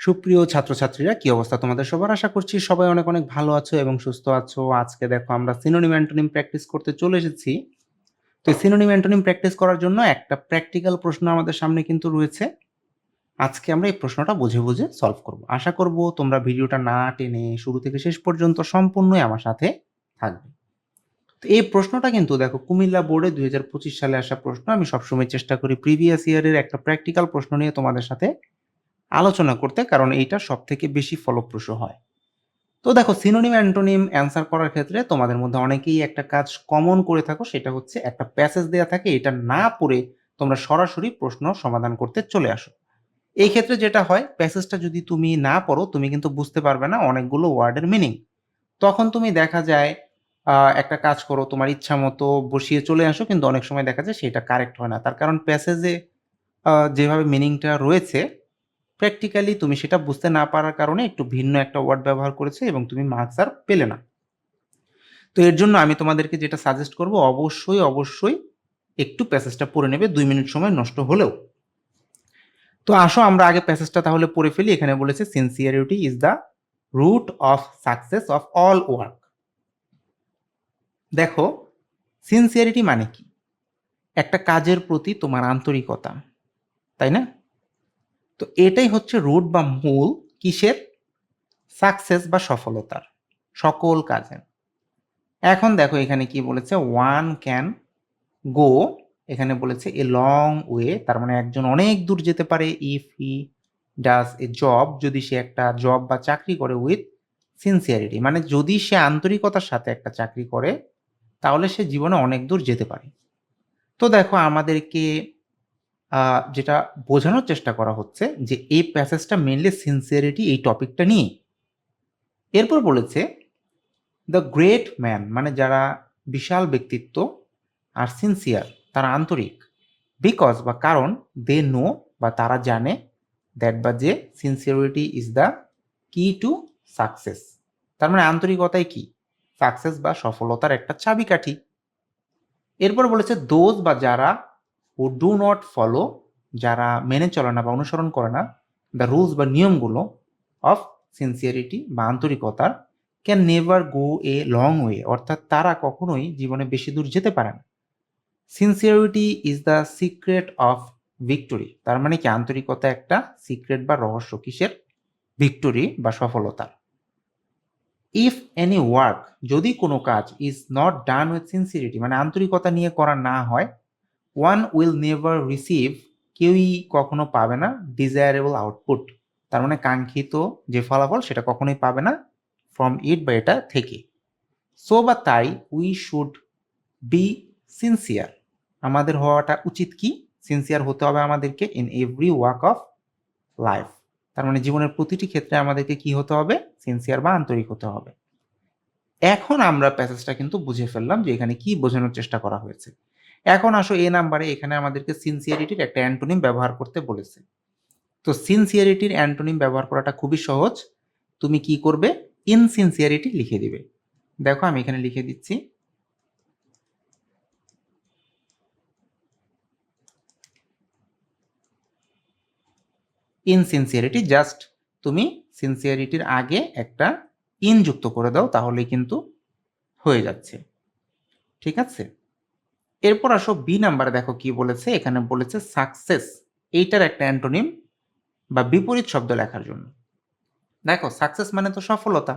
সুপ্রিয় ছাত্রছাত্রীরা, কি অবস্থা তোমাদের সবার? আশা করছি সবাই অনেক অনেক ভালো আছো এবং সুস্থ আছো। আজকে দেখো আমরা সিনোনিম অ্যান্টোনিম প্র্যাকটিস করতে চলে এসেছি। তো সিনোনিম অ্যান্টোনিম প্র্যাকটিস করার জন্য একটা প্র্যাকটিক্যাল প্রশ্ন আমাদের সামনে কিন্তু রয়েছে। আজকে আমরা এই প্রশ্নটা বুঝে বুঝে সলভ করব। আশা করব তোমরা ভিডিওটা না টেনে শুরু থেকে শেষ পর্যন্ত সম্পূর্ণই আমার সাথে থাকবে। তো এই প্রশ্নটা কিন্তু দেখো, কুমিল্লা বোর্ডে দুই হাজার পঁচিশ সালে আসা প্রশ্ন। আমি সবসময় চেষ্টা করি প্রিভিয়াস ইয়ারের একটা প্র্যাকটিক্যাল প্রশ্ন নিয়ে তোমাদের সাথে আলোচনা করতে, কারণ এইটা সব থেকে বেশি ফলপ্রসূ হয়। তো দেখো সিনোনিম অ্যান্টোনিম অ্যান্সার করার ক্ষেত্রে তোমাদের মধ্যে অনেকেই একটা কাজ কমন করে থাকো, সেটা হচ্ছে একটা প্যাসেজ দেওয়া থাকে, এটা না পড়ে তোমরা সরাসরি প্রশ্ন সমাধান করতে চলে আসো। এই ক্ষেত্রে যেটা হয় প্যাসেজটা যদি তুমি না পড়ো, তুমি কিন্তু বুঝতে পারবে না অনেকগুলো ওয়ার্ডের মিনিং তখন তুমি দেখা যায় একটা কাজ করো, তোমার ইচ্ছা মতো বসিয়ে চলে আসো, কিন্তু অনেক সময় দেখা যায় সেটা কারেক্ট হয় না। তার কারণ প্যাসেজে যেভাবে মিনিংটা রয়েছে প্র্যাকটিক্যালি তুমি সেটা বুঝতে না পারার কারণে একটু ভিন্ন একটা ওয়ার্ড ব্যবহার করেছে এবং তুমি মার্কস আর পেলে না। তো এর জন্য আমি তোমাদেরকে যেটা সাজেস্ট করব, অবশ্যই অবশ্যই একটু প্যাসেজটা পড়ে নেবে, দুই মিনিট সময় নষ্ট হলেও। তো আসো, আমরা আগে প্যাসেজটা তাহলে পড়ে ফেলি। এখানে বলেছে sincerity is the root of success of all work দেখো সিনসিয়ারিটি মানে কি? একটা কাজের প্রতি তোমার আন্তরিকতা, তাই না? তো এটাই হচ্ছে রুট বা মূল কিসের? সাকসেস বা সফলতার। সকল কাজে এখন দেখো এখানে কি বলেছে ওয়ান ক্যান গো এখানে বলেছে এ লং ওয়ে তার মানে একজন অনেক দূর যেতে পারে if he does a job যদি সে একটা জব বা চাকরি করে উইথ সিনসিয়ারিটি মানে যদি সে আন্তরিকতার সাথে একটা চাকরি করে, তাহলে সে জীবনে অনেক দূর যেতে পারে। তো দেখো আমাদেরকে যেটা বোঝানোর চেষ্টা করা হচ্ছে যে এই প্যাসেজটা মেনলি সিনসিয়ারিটি এই টপিকটা নিয়ে এরপর বলেছে দ্য গ্রেট ম্যান মানে যারা বিশাল ব্যক্তিত্ব আর সিনসিয়ার তারা আন্তরিক। বিকজ বা কারণ দে নো বা তারা জানে দ্যাট বা যে sincerity is the key to success তার মানে আন্তরিকতাই কি? সাকসেস বা সফলতার একটা চাবিকাঠি। এরপর বলেছে দোজ বা যারা হু ডু নট ফলো যারা মেনে চলে না বা অনুসরণ করে না দ্য রুলস বা নিয়মগুলো অফ সিনসিয়ারিটি বা আন্তরিকতার can never go a long way অর্থাৎ তারা কখনোই জীবনে বেশি দূর যেতে পারে না। Sincerity is the secret of victory তার মানে কি? আন্তরিকতা একটা সিক্রেট বা রহস্য কিসের? ভিক্টোরি বা সফলতার। ইফ এনি ওয়ার্ক যদি কোনো কাজ is not done with sincerity মানে আন্তরিকতা নিয়ে করা না হয় ওয়ান উইল নেভার রিসিভ কেউই কখনো পাবে না ডিজায়ারেবল আউটপুট তার মানে কাঙ্ক্ষিত যে ফলাফল সেটা কখনোই পাবে না ফ্রম ইট বা এটা থেকে। সো বা তাই উই শুড বি সিনসিয়ার আমাদের হওয়াটা উচিত কি? সিনসিয়ার হতে হবে আমাদেরকে in every walk of life তার মানে জীবনের প্রতিটি ক্ষেত্রে আমাদেরকে কি হতে হবে? সিনসিয়ার বা আন্তরিক হতে হবে। এখন আমরা প্যাসেজটা কিন্তু বুঝে ফেললাম যে এখানে কি বোঝানোর চেষ্টা করা হয়েছে। এখন আসো এ নাম্বারে, এখানে আমাদেরকে সিনসিয়ারিটির একটা অ্যান্টোনিম ব্যবহার করতে বলেছে। তো সিনসিয়ারিটির অ্যান্টোনিম ব্যবহার করাটা খুবই সহজ। তুমি কি করবে? ইনসিনসিয়ারিটি লিখে দিবে। দেখো আমি এখানে লিখে দিচ্ছি। ইনসিনসিয়ারিটি জাস্ট তুমি সিনসিয়ারিটির আগে একটা ইন যুক্ত করে দাও, তাহলেই কিন্তু হয়ে যাচ্ছে। ঠিক আছে? এরপর আসো বি নাম্বারে দেখো কি বলেছে, এখানে বলেছে সাকসেস এইটার একটা অ্যান্টোনিম বা বিপরীত শব্দ লেখার জন্য। দেখো সাকসেস মানে তো সফলতা।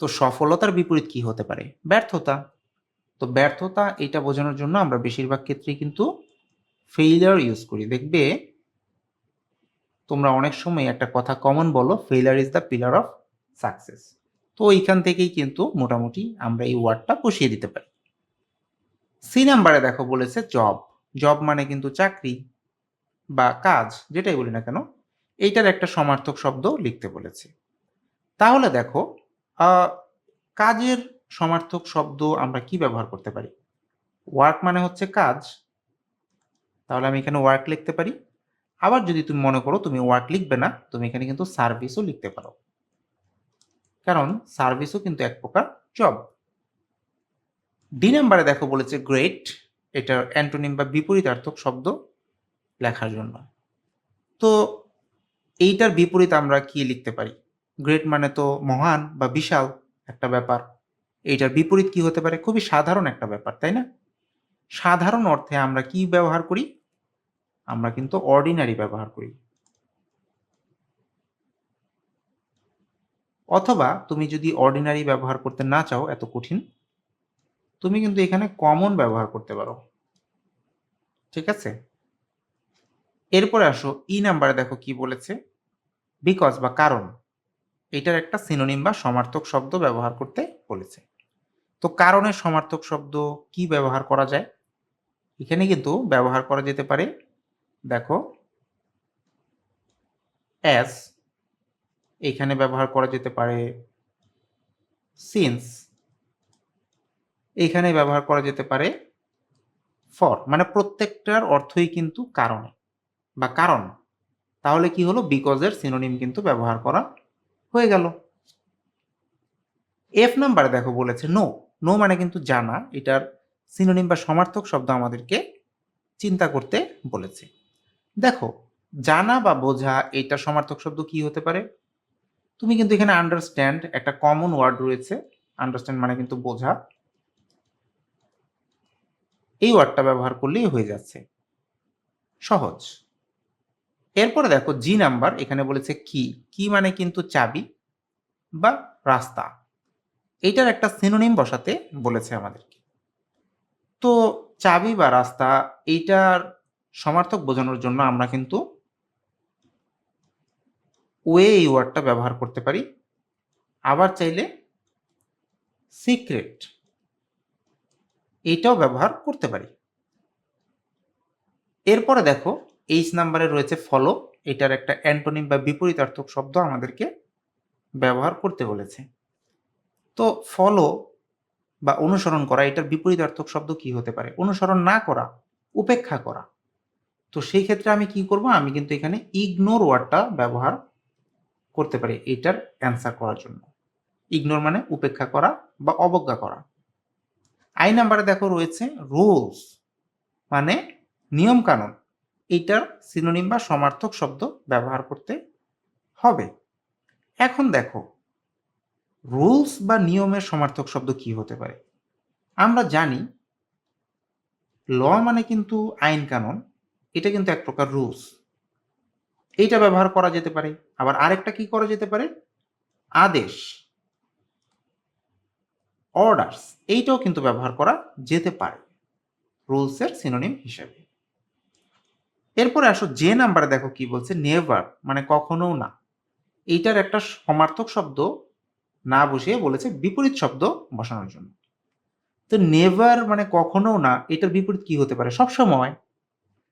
তো সফলতার বিপরীত কি হতে পারে? ব্যর্থতা। তো ব্যর্থতা এটা বোঝানোর জন্য আমরা বেশিরভাগ ক্ষেত্রেই কিন্তু ফেইলিয়ার ইউজ করি। দেখবে, তোমরা অনেক সময় একটা কথা কমন বলো failure is the pillar of success তো এইখান থেকেই কিন্তু মোটামুটি আমরা এই ওয়ার্ডটা বসিয়ে দিতে পারি। সি নাম্বারে দেখো বলেছে জব জব মানে কিন্তু চাকরি বা কাজ, যেটাই বলি না কেন, এইটার একটা সমার্থক শব্দ লিখতে বলেছে। তাহলে দেখো কাজের সমার্থক শব্দ আমরা কি ব্যবহার করতে পারি? ওয়ার্ক মানে হচ্ছে কাজ। তাহলে আমি এখানে ওয়ার্ক লিখতে পারি। আবার যদি তুমি মনে করো তুমি ওয়ার্ক লিখবে না, তুমি এখানে কিন্তু সার্ভিসও লিখতে পারো। কারণ সার্ভিসও কিন্তু এক প্রকার জব ডি নাম্বারে দেখো বলেছে গ্রেট এটার অ্যান্টোনিম বা বিপরীতার্থক শব্দ লেখার জন্য। তো এইটার বিপরীত আমরা কি লিখতে পারি? গ্রেট মানে তো মহান বা বিশাল একটা ব্যাপার। এইটার বিপরীত কি হতে পারে? খুবই সাধারণ একটা ব্যাপার, তাই না? সাধারণ অর্থে আমরা কি ব্যবহার করি? আমরা কিন্তু অর্ডিনারি ব্যবহার করি। অথবা তুমি যদি অর্ডিনারি ব্যবহার করতে না চাও, এত কঠিন তুমি কিন্তু এখানে কমন ব্যবহার করতে পারো। ঠিক আছে? এরপরে আসো ই নাম্বারে দেখো কি বলেছে? বিকজ বা কারণ। এটার একটা সিনোনিম বা সমার্থক শব্দ ব্যবহার করতে বলেছে। তো কারণের সমার্থক শব্দ কি ব্যবহার করা যায়? এখানে কিন্তু ব্যবহার করা যেতে পারে, দেখো অ্যাজ এখানে ব্যবহার করা যেতে পারে সিন্স এখানে ব্যবহার করা যেতে পারে ফর মানে প্রত্যেকটার অর্থই কিন্তু কারণে বা কারণ। তাহলে কি হলো? বিকজের সিনোনিম কিন্তু ব্যবহার করা হয়ে গেল। এফ নাম্বারে দেখো বলেছে নো নো মানে কিন্তু জানা, এটার সিনোনিম বা সমার্থক শব্দ আমাদেরকে চিন্তা করতে বলেছে। দেখো, জানা বা বোঝা, এটা সমার্থক শব্দ কি হতে পারে? তুমি কিন্তু এখানে আন্ডারস্ট্যান্ড একটা কমন ওয়ার্ড রয়েছে। আন্ডারস্ট্যান্ড মানে কিন্তু বোঝা। এই ওয়ার্ডটা ব্যবহার করলেই হয়ে যাচ্ছে। সহজ। এরপরে দেখো জি নাম্বার এখানে বলেছে কি। কি মানে কিন্তু চাবি বা রাস্তা। এইটার একটা সিনোনিম বসাতে বলেছে আমাদেরকে। তো চাবি বা রাস্তা এইটার সমার্থক বোঝানোর জন্য আমরা কিন্তু ওয়ে এই ওয়ার্ডটা ব্যবহার করতে পারি। আবার চাইলে সিক্রেট এইটাও ব্যবহার করতে পারি। এরপরে দেখো এইচ নাম্বারে রয়েছে ফলো এটার একটা অ্যান্টোনিম বা বিপরীতার্থক শব্দ আমাদেরকে ব্যবহার করতে বলেছে। তো ফলো বা অনুসরণ করা, এটার বিপরীতার্থক শব্দ কি হতে পারে? অনুসরণ না করা, উপেক্ষা করা। তো সেই ক্ষেত্রে আমি কি করব? আমি কিন্তু এখানে ইগনোর ওয়ার্ডটা ব্যবহার করতে পারি এটার অ্যান্সার করার জন্য। ইগনোর মানে উপেক্ষা করা বা অবজ্ঞা করা। আই নাম্বারে দেখো রয়েছে রুলস মানে নিয়ম কানুন এইটার সিনোনিম বা সমার্থক শব্দ ব্যবহার করতে হবে। এখন দেখো, রুলস বা নিয়মের সমার্থক শব্দ কি হতে পারে? আমরা জানি, ল মানে কিন্তু আইন কানুন, এটা কিন্তু এক প্রকার রুলস। এইটা ব্যবহার করা যেতে পারে। আবার আরেকটা কি করা যেতে পারে? আদেশ। অর্ডারস এইটাও কিন্তু ব্যবহার করা যেতে পারে। রুলসের সিনোনিম হিসেবে। এরপরে আসো, যে নাম্বারে দেখো কি বলছে নেভার মানে কখনো না। এইটার একটা সমার্থক শব্দ না বসিয়ে বলেছে, বিপরীত শব্দ বসানোর জন্য। তো নেভার মানে কখনো না, এটার বিপরীত কি হতে পারে? সব সময়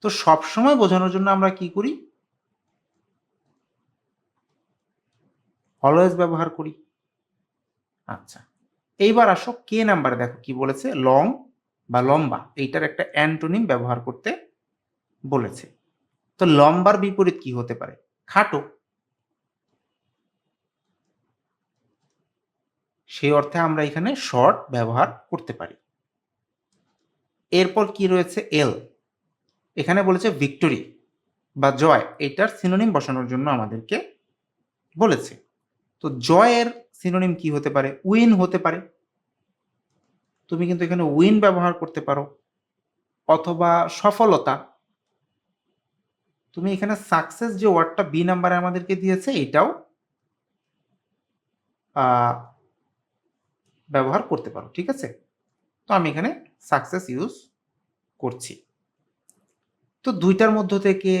তো সব সময় বোঝানোর জন্য আমরা কি করি? অলওয়েজ ব্যবহার করি। আচ্ছা। এইবার আসো কে নাম্বারে দেখো কি বলেছে লং বা লম্বা, এইটার একটা অ্যান্টোনিম ব্যবহার করতে বলেছে। তো লম্বার বিপরীত কি হতে পারে? খাটো। সেই অর্থে আমরা এখানে শর্ট ব্যবহার করতে পারি। এরপর কি রয়েছে এল এখানে বলেছে ভিক্টোরি বা জয় এটার সিনোনিম বসানোর জন্য আমাদেরকে বলেছে। তো জয়ের সিনোনিম কি হতে পারে? উইন হতে পারে। তুমি কিন্তু এখানে উইন ব্যবহার করতে পারো। অথবা সফলতা। তুমি এখানে সাকসেস যে ওয়ার্ডটা বি নাম্বারে আমাদেরকে দিয়েছে, এটাও ব্যবহার করতে পারো, ঠিক আছে? তো আমি এখানে সাকসেস ইউজ করছি। তো দুইটার মধ্য থেকে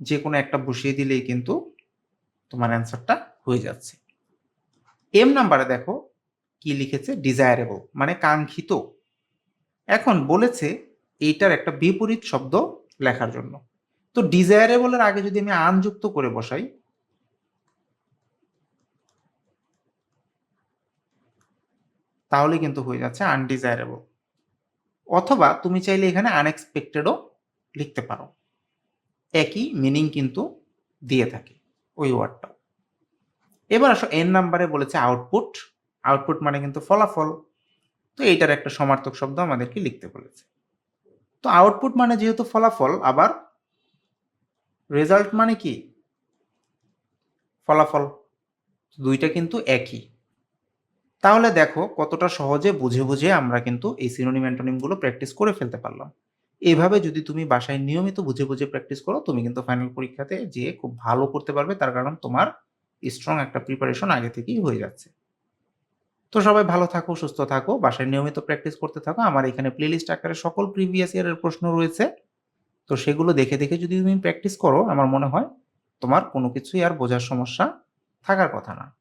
যে কোনো একটা বসিয়ে দিলেই কিন্তু তোমার অ্যান্সারটা হয়ে যাচ্ছে। এম নাম্বারে দেখো কি লিখেছে? ডিজায়ারেবল মানে কাঙ্ক্ষিত। এখন বলেছে এইটার একটা বিপরীত শব্দ লেখার জন্য। তো ডিজায়ারেবলের আগে যদি আমি আনযুক্ত করে বসাই, তাহলে কিন্তু হয়ে যাচ্ছে আনডিজায়ারেবল অথবা তুমি চাইলে এখানে আনএক্সপেক্টেডও লিখতে পারো। একই মিনিং কিন্তু দিয়ে থাকে ওই ওয়ার্ডটাও এবার আসো এন নাম্বারে বলেছে আউটপুট আউটপুট মানে কিন্তু ফলাফল। তো এইটার একটা সমার্থক শব্দ আমাদেরকে লিখতে বলেছে। তো আউটপুট মানে যেহেতু ফলাফল, আবার রেজাল্ট মানে কি? ফলাফল। দুইটা কিন্তু একই। তাহলে দেখো কতটা সহজে বুঝে বুঝে আমরা কিন্তু এই সিনোনিম অ্যান্টোনিমগুলো প্র্যাকটিস করে ফেলতে পারলাম। এইভাবে যদি তুমি বাসায় নিয়মিত বুঝে বুঝে প্র্যাকটিস করো, তুমি কিন্তু ফাইনাল পরীক্ষাতে যেয়ে খুব ভালো করতে পারবে। তার কারণ তোমার স্ট্রং একটা প্রিপারেশন আগে থেকেই হয়ে যাচ্ছে। তো সবাই ভালো থাকো, সুস্থ থাকো, বাসায় নিয়মিত প্র্যাকটিস করতে থাকো। আমার এখানে প্লেলিস্ট আকারে সকল প্রিভিয়াস ইয়ারের প্রশ্ন রয়েছে। তো সেগুলো দেখে দেখে যদি তুমি প্র্যাকটিস করো, আমার মনে হয় তোমার কোনো কিছুই আর বোঝার সমস্যা থাকার কথা না।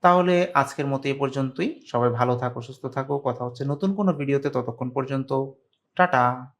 তাহলে আজকের মতো এ পর্যন্তই। সবাই ভালো থাকো, সুস্থ থাকো। কথা হচ্ছে নতুন কোনো ভিডিওতে ততক্ষণ পর্যন্ত, টাটা।